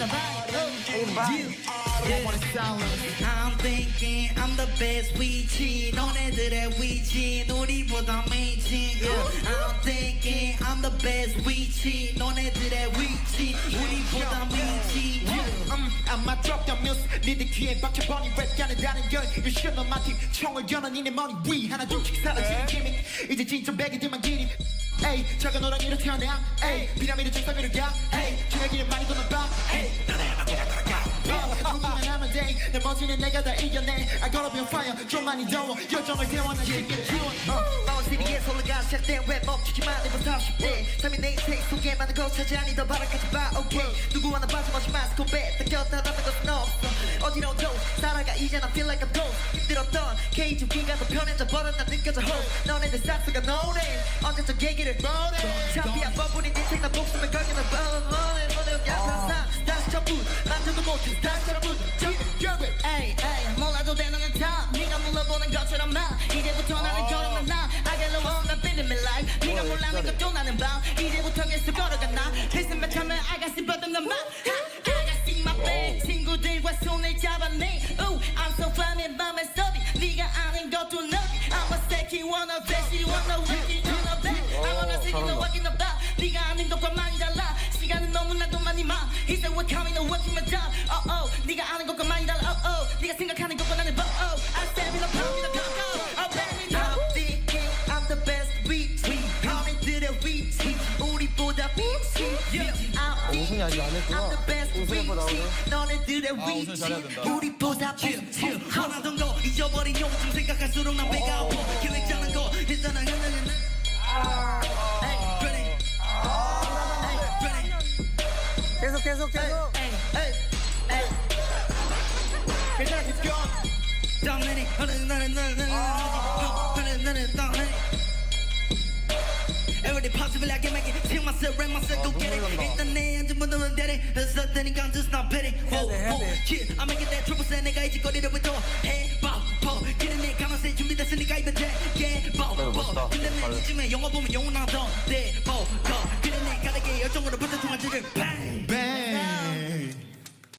I'm thinking I'm the best. 위치 너네들의 위치 우리보다 미친 yeah. I'm thinking I'm the best. 위치 너네들의 위치 우리보다 미친 yeah. 음, 아마 drop 뮤스 니들 귀에 박혀버린 랩 가느다는 걸 You should know my team 총을 겨눠 니네 머리 위 하나 둘씩 사라지는 기믹 이제 진짜 배기들만 기니 에이 작은 호랑이로 태어나 에이 피라미드 중상위로 가 에이 중요기는 많 내 멋지는 내가 다 이겨내 I gotta be on fire 좀 많이 더워 열정을 태워난 시기를 지워 마운 시리에서 올라가 시작된 랩 멈추지만 해보다 쉽대 삶이 내 인생 속에 많은 것 찾아니 더 바라까지 봐 오케이 누구 하나 빠짐없이 마스크 배 남는 것은 없어 어디로도 살아가 이제 나 feel like I'm ghost 힘들었던 케이지 위가 더 편해져 버려 난 느껴져 hope 너네들 싹수가 no name 언제적 얘기를 참비야 버블인 인생 나 목숨을 걸게 나 너네 너네 여기 항상 다시 전부 만져도 못해 돼 너는 다 네가 물러보는 것처럼 나 이제부터 나는 걸어만 나 I get lost I'm feeling me like 네가 몰라는 것도 나는 밤 이제부터 계속 걸어가 나 I'm the man I got see my back 친구들과 손을 잡았네 Ooh I'm so fine 내 맘에 섭이 네가 아는 것도 너비 I'm a 새끼 wanna bet she wanna win it wanna bet I wanna see you know walking about 네가 아는 것과 많이 달라 시간은 너무나도 많이 마 He said we're coming to work in my job Oh oh 네가 아는 것과 많이 달라 Oh oh 네가 생각하는 우승이 아직 안 했구나. 뭐 위치 나오네. 아, 우승 잘해야 된다. 우리보다 위치 원하던 거 잊어버린 요즘 생각할수록 난 배가 아파 계획 짜는 거 일단은? 계속 계속 계속. Hey. 괜찮아 keep going Dominating. 나는 나는 나는 나는 나는 나는 나는 Every day possible I can make it Rap myself, go get it 일단 내 앉은 분들은 대리 그래서 되니까 just not petty Whoa, whoa, yeah I make it that triple set 내가 이제 거리를 위도 해봐 봐 길은 내 가만히 준비됐으니까 입에 대 Yeah, 봐, 봐 근데 맨 이쯤에 영화 보면 영원 하던 데